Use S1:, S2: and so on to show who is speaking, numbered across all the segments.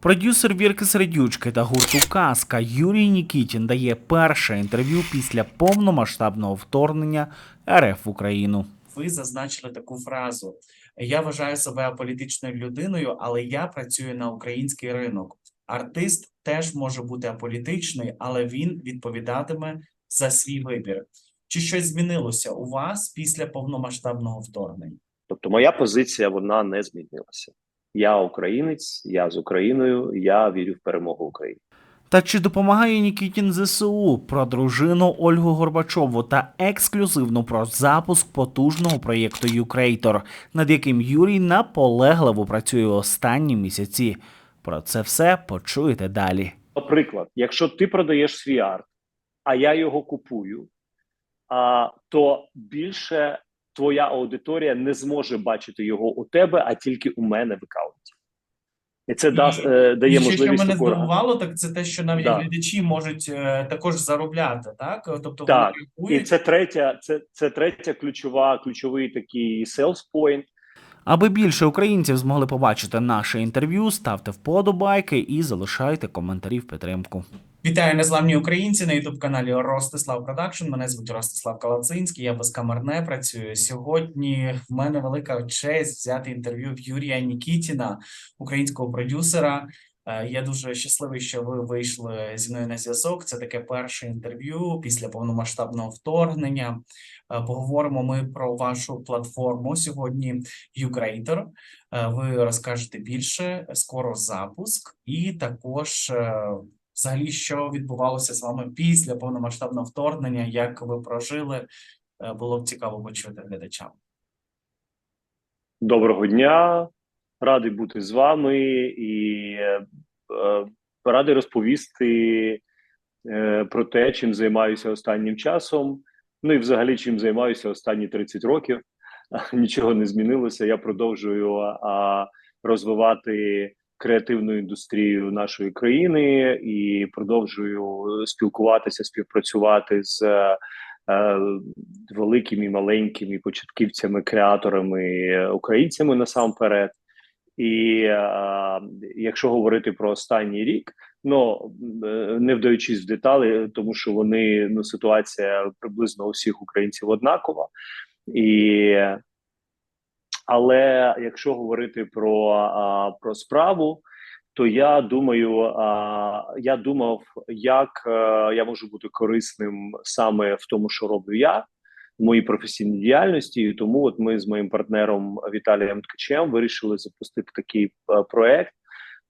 S1: Продюсер Вірки Середючки та гурту Казка Юрій Нікітін дає перше інтерв'ю після повномасштабного вторгнення РФ в Україну.
S2: ви зазначили таку фразу: Я вважаю себе аполітичною людиною, але я працюю на український ринок. Артист теж може бути аполітичний, але він відповідатиме за свій вибір. Чи щось змінилося у вас після повномасштабного вторгнення?
S3: Тобто, моя позиція вона не змінилася. Я українець, я з Україною, я вірю в перемогу України.
S1: Та чи допомагає Нікітін ЗСУ про дружину Ольгу Горбачову та ексклюзивно про запуск потужного проєкту Юкрейтор, над яким Юрій наполегливо працює останні місяці? Про це все почуєте далі.
S3: Наприклад, якщо ти продаєш свій арт, а я його купую, а, то більше твоя аудиторія не зможе бачити його у тебе, а тільки у мене в аккаунті. І це
S2: І-
S3: дасть, е, дає
S2: І можливість. що мене
S3: такого-
S2: здивувало, так це те, що навіть
S3: Да.
S2: глядачі можуть е, також заробляти, так? Тобто
S3: Так,
S2: вони
S3: І це третя, це, це третя ключова, ключовий такий sales point.
S1: Аби більше українців змогли побачити наше інтерв'ю, ставте вподобайки і залишайте коментарі в підтримку.
S2: Вітаю незламні українці на ютуб каналі Ростислав Продакшн. Мене звуть Ростислав Калацинський. Я безкамерне працюю. Сьогодні в мене велика честь взяти інтерв'ю в Юрія Нікітіна, українського продюсера. Е, Я дуже щасливий, що ви вийшли зі мною на зв'язок. Це таке перше інтерв'ю після повномасштабного вторгнення. Е, Поговоримо ми про вашу платформу сьогодні. Юкрейтор. Ви розкажете більше. Скоро запуск, і також е, взагалі, що відбувалося з вами після повномасштабного вторгнення, як ви прожили, Е, було б цікаво почути глядачам.
S3: Доброго дня, радий бути з вами і е, е, радий розповісти е, про те, чим займаюся останнім часом. Ну і взагалі, чим займаюся останні 30 років. Нічого не змінилося. Я продовжую розвивати креативну індустрію нашої країни і продовжую спілкуватися, співпрацювати з великими, маленькими початківцями, креаторами, українцями насамперед. І е, якщо говорити про останній рік, ну е, не вдаючись в деталі, тому що вони ну ситуація приблизно у всіх українців однакова. І але якщо говорити про, а, про справу, то я думаю, а, я думав, як е, я можу бути корисним саме в тому, що роблю я моїй професійній діяльності. І тому, от ми з моїм партнером Віталієм Ткачем вирішили запустити такий е, проект.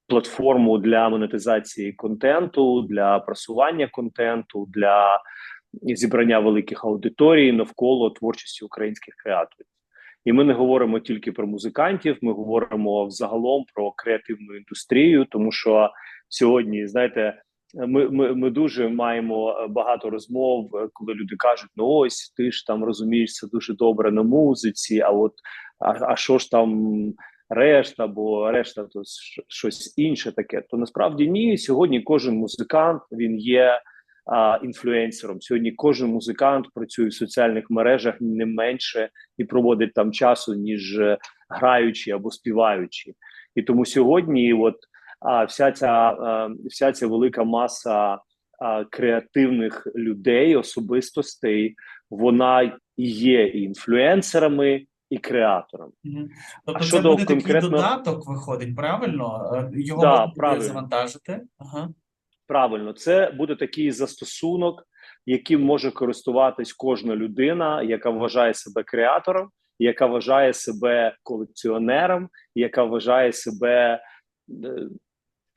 S3: Платформу для монетизації контенту, для просування контенту, для зібрання великих аудиторій навколо творчості українських креаторів. І ми не говоримо тільки про музикантів, ми говоримо взагалом про креативну індустрію, тому що сьогодні, знаєте, ми, ми, ми дуже маємо багато розмов, е, коли люди кажуть: ну ось ти ж там розумієшся дуже добре на музиці, а от а, а що ж там решта, бо решта то щось інше таке. То насправді ні. Сьогодні кожен музикант він є а, інфлюенсером. Сьогодні кожен музикант працює в соціальних мережах не менше і проводить там часу, ніж е, граючи або співаючи. І тому сьогодні, от а, вся ця вся ця велика маса креативних людей, особистостей, вона і є і інфлюенсерами, і креаторами.
S2: Мгм. Тобто,
S3: А
S2: це буде такий додаток, виходить, правильно? Е, Його
S3: Да,
S2: можна
S3: правильно.
S2: завантажити. Ага.
S3: Правильно, це буде такий застосунок, яким може користуватись кожна людина, яка вважає себе креатором, яка вважає себе колекціонером, яка вважає себе е,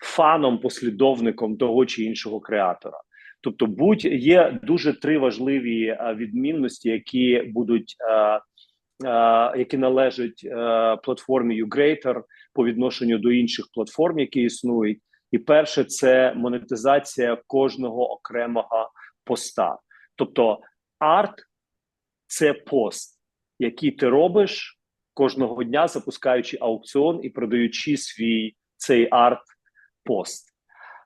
S3: фаном, послідовником того чи іншого креатора. Тобто, будь є дуже три важливі е, відмінності, які будуть е, е, які належать е, платформі YouGreator по відношенню до інших платформ, які існують. І перше це монетизація кожного окремого поста. Тобто, арт це пост, який ти робиш кожного дня, запускаючи аукціон і продаючи свій цей арт-пост.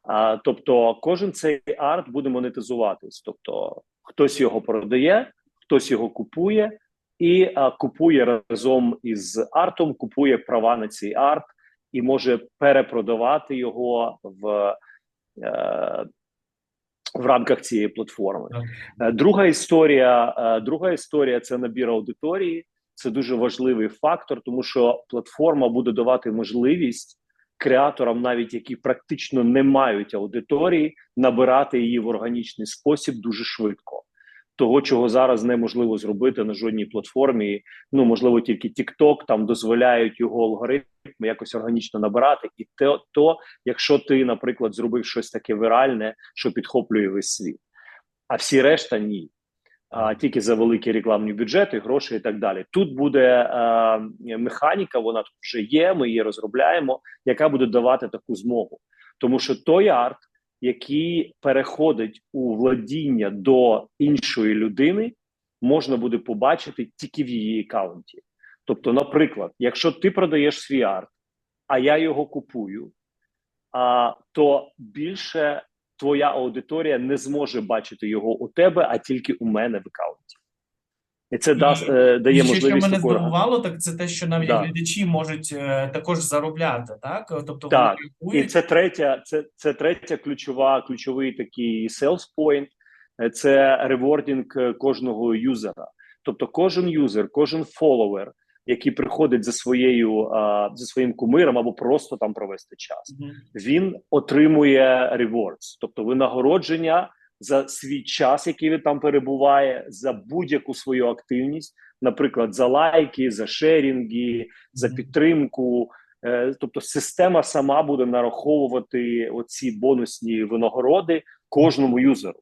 S3: А, тобто, кожен цей арт буде монетизуватись. Тобто, хтось його продає, хтось його купує, і а, купує разом із артом, купує права на цей арт і може перепродавати його в, е, в рамках цієї платформи. Е, Друга історія, е, друга історія це набір аудиторії. Це дуже важливий фактор, тому що платформа буде давати можливість креаторам, навіть які практично не мають аудиторії, набирати її в органічний спосіб дуже швидко. Того, чого зараз неможливо зробити на жодній платформі. Ну можливо, тільки TikTok там дозволяють його алгоритми якось органічно набирати, і те, то, якщо ти, наприклад, зробив щось таке виральне, що підхоплює весь світ, а всі решта ні. А тільки за великі рекламні бюджети, гроші і так далі. Тут буде е, механіка, вона тут вже є. Ми її розробляємо, яка буде давати таку змогу, тому що той арт, який переходить у владіння до іншої людини, можна буде побачити тільки в її аккаунті. Тобто, наприклад, якщо ти продаєш свій арт, а я його купую, а, то більше твоя аудиторія не зможе бачити його у тебе, а тільки у мене в аккаунті. І це
S2: І-
S3: дасть, е, дає
S2: І ще, що мене
S3: такої-
S2: здивувало, так це те, що навіть
S3: Да.
S2: глядачі можуть е, також заробляти, так? Тобто
S3: Так,
S2: вони
S3: І це третя, це, це третя ключова, ключовий такий sales point, е, це ревордінг кожного юзера. Тобто, кожен юзер, кожен фоловер, який приходить за своєю а, за своїм кумиром або просто там провести час,
S2: Мгм.
S3: він отримує rewards, тобто винагородження за свій час, який він там перебуває, за будь-яку свою активність, наприклад, за лайки, за шерінги, за підтримку. Е, Тобто система сама буде нараховувати оці бонусні винагороди кожному юзеру.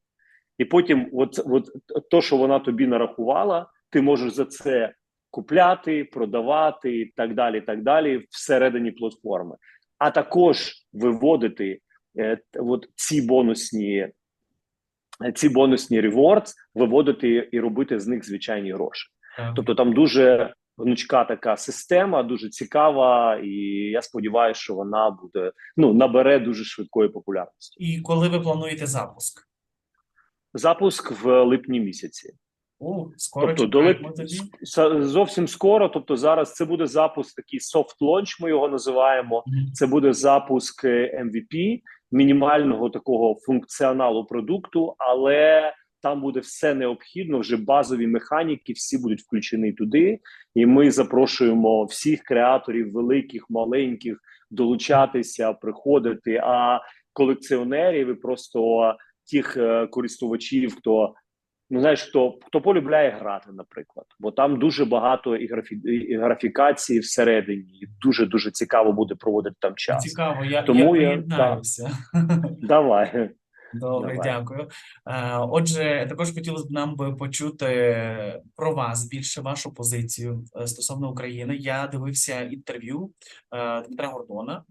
S3: І потім, от, от то, що вона тобі нарахувала, ти можеш за це купляти, продавати і так далі. так далі всередині платформи, а також виводити е, от ці бонусні. е, Ці бонусні rewards виводити і робити з них звичайні гроші.
S2: Так.
S3: Тобто там дуже гнучка така система, дуже цікава, і я сподіваюся, що вона буде ну набере дуже швидкої популярності.
S2: І коли ви плануєте запуск?
S3: Запуск в липні місяці.
S2: О, скоро
S3: тобто
S2: чекаємо тоді.
S3: зовсім скоро. Тобто, зараз це буде запуск, такий soft launch, Ми його називаємо. Це буде запуск е, MVP, мінімального такого функціоналу продукту, але там буде все необхідно. Вже базові механіки, всі будуть включені туди. І ми запрошуємо всіх креаторів, великих, маленьких, долучатися, приходити. А колекціонерів і просто тих е, користувачів, хто ну знаєш, хто хто полюбляє грати, наприклад, бо там дуже багато і, графі... і графікації всередині, і дуже дуже цікаво буде проводити там час.
S2: Цікаво, я,
S3: Тому
S2: я
S3: я-
S2: приєднаюся.
S3: Давай.
S2: Добре,
S3: Давай.
S2: дякую. Е, Отже, також хотілося б нам би почути про вас більше вашу позицію е, стосовно України. Я дивився інтерв'ю е, Дмитра Гордона,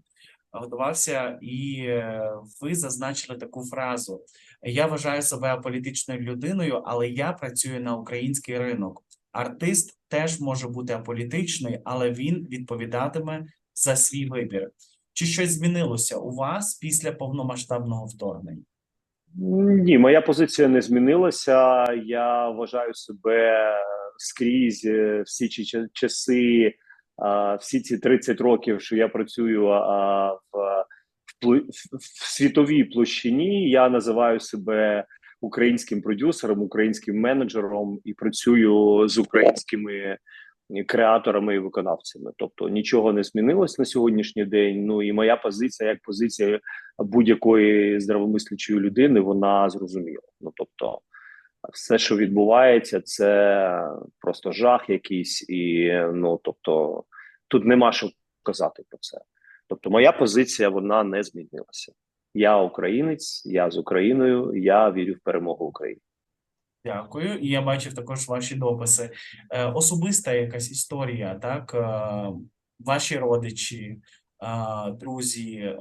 S2: готувався, і ви зазначили таку фразу: Я вважаю себе аполітичною людиною, але я працюю на український ринок. Артист теж може бути аполітичний, але він відповідатиме за свій вибір. Чи щось змінилося у вас після повномасштабного вторгнення?
S3: Ні, моя позиція не змінилася. Я вважаю себе скрізь е, всі ці часи, всі ці 30 років, що я працюю в, в, світовій площині. Я називаю себе українським продюсером, українським менеджером і працюю з українськими креаторами і виконавцями. Тобто нічого не змінилось на сьогоднішній день. Ну і моя позиція, як позиція будь-якої здравомислячої людини, вона зрозуміла. Ну тобто, все, що відбувається, це просто жах якийсь, і ну тобто, тут нема що казати про це. Тобто, моя позиція вона не змінилася. Я українець, я з Україною, я вірю в перемогу України.
S2: Дякую. І я бачив також ваші дописи. Е, Особиста якась історія, так? Е, Ваші родичі, е, друзі, е,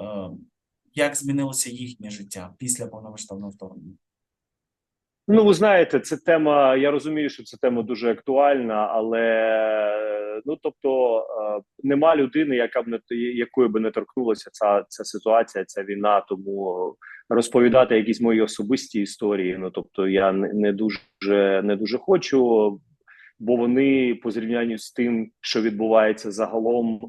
S2: як змінилося їхнє життя після повномасштабного вторгнення?
S3: Ну, ви знаєте, це тема. Я розумію, що це тема дуже актуальна, але ну тобто е, нема людини, яка б не якою би не торкнулася ця, ця ситуація, ця війна. Тому розповідати якісь мої особисті історії. Ну тобто, я не, дуже не дуже хочу, бо вони по зрівнянню з тим, що відбувається загалом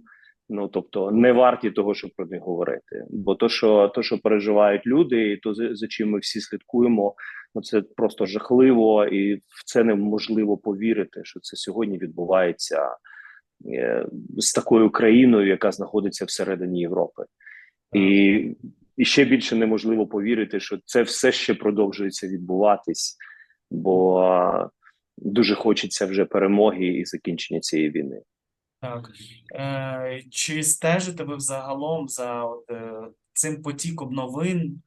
S3: Ну тобто не варті того, щоб про них говорити. Бо то, що то, що переживають люди, і то за чим ми всі слідкуємо, ну це просто жахливо, і в це неможливо повірити, що це сьогодні відбувається е, з такою країною, яка знаходиться всередині Європи, і, і ще більше неможливо повірити, що це все ще продовжується відбуватись, бо дуже хочеться вже перемоги і закінчення цієї війни.
S2: Так. Е, чи стежите ви взагалом за от, е, цим потіком новин?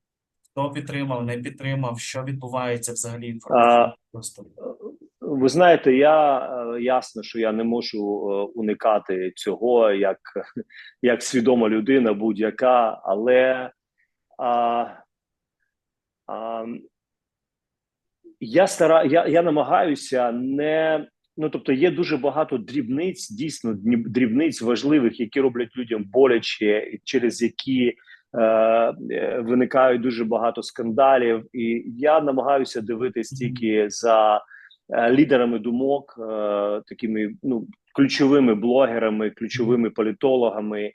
S2: Хто підтримав, не підтримав, що відбувається взагалі інформаційно?
S3: Ви знаєте, я е, ясно, що я не можу е, уникати цього як, як свідома людина, будь-яка, але а, а, я стара, я, я намагаюся не. Ну, тобто, є дуже багато дрібниць, дійсно дріб- дрібниць важливих, які роблять людям боляче, через які виникають дуже багато скандалів. І я намагаюся дивитись тільки за е, лідерами думок, е, такими ну ключовими блогерами, ключовими політологами.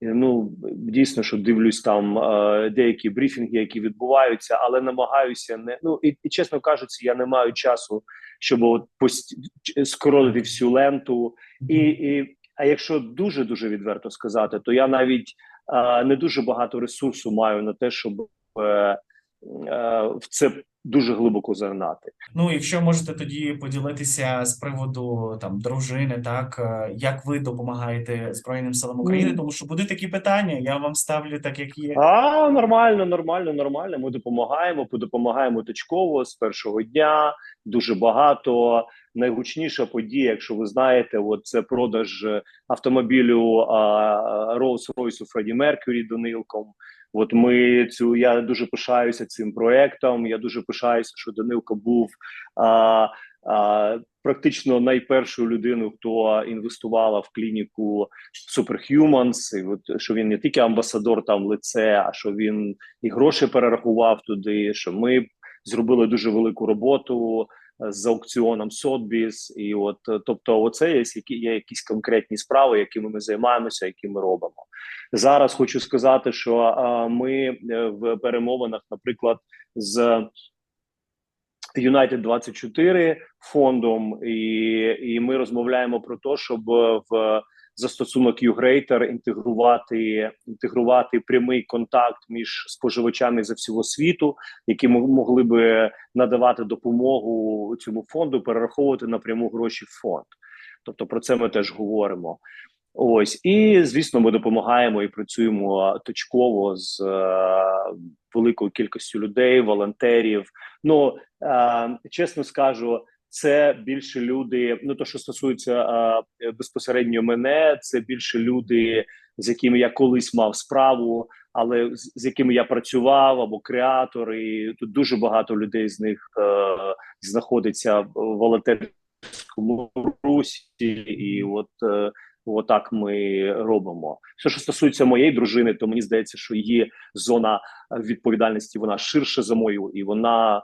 S3: Ну дійсно, що дивлюсь там е, деякі брифінги, які відбуваються, але намагаюся не ну і, і чесно кажучи, я не маю часу, щоб от пост... скоротити всю ленту. І, і а якщо дуже дуже відверто сказати, то я навіть е, не дуже багато ресурсу маю на те, щоб е, е, в це дуже глибоко загнати.
S2: Ну, якщо можете тоді поділитися з приводу там дружини, так е, як ви допомагаєте Збройним силам України,
S3: Ну.
S2: тому що будуть такі питання, я вам ставлю так, як є.
S3: А нормально, нормально, нормально. Ми допомагаємо, допомагаємо точково з першого дня. Дуже багато. Найгучніша подія, якщо ви знаєте, от це продаж е, автомобілю а, Rolls-Royce Фредді Меркюрі Данилком. От ми цю я дуже пишаюся цим проектом. Я дуже пишаюся, що Данилко був а, а, практично найпершою людиною, хто інвестувала в клініку Superhumans, і от що він не тільки амбасадор там лице, а що він і гроші перерахував туди. Що ми зробили дуже велику роботу е, з аукціоном Сотбіс, і от е, тобто, оце є є якісь конкретні справи, якими ми займаємося, які ми робимо. Зараз хочу сказати, що е, ми в перемовинах, наприклад, з United 24 фондом, і, і ми розмовляємо про те, щоб в застосунок YouGreater інтегрувати інтегрувати прямий контакт між споживачами за всього світу, які мо- могли би надавати допомогу цьому фонду, перераховувати напряму гроші в фонд. Тобто про це ми теж говоримо. Ось і звісно, ми допомагаємо і працюємо точково з е, великою кількістю людей, волонтерів. Ну е, чесно скажу, це більше люди. Ну то, що стосується е, безпосередньо мене, це більше люди, з якими я колись мав справу, але з, з якими я працював або креатори. Тут дуже багато людей з них е, знаходиться в волонтерському русі, і от. Е, Отак ми робимо. Все, що стосується моєї дружини, то мені здається, що її зона відповідальності вона ширше за мою, і вона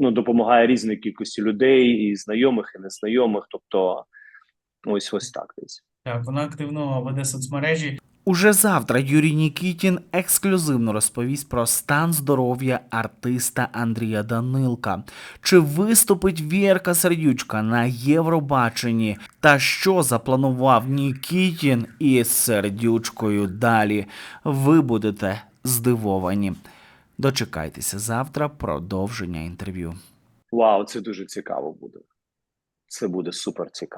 S3: ну, допомагає різної кількості людей, і знайомих, і незнайомих. Тобто, ось ось так десь.
S2: Так, вона активно веде соцмережі.
S1: Уже завтра Юрій Нікітін ексклюзивно розповість про стан здоров'я артиста Андрія Данилка. Чи виступить Вірка Сердючка на Євробаченні? Та що запланував Нікітін із Сердючкою далі? Ви будете здивовані. Дочекайтеся завтра продовження інтерв'ю.
S3: Вау, це дуже цікаво буде. Це буде супер цікаво.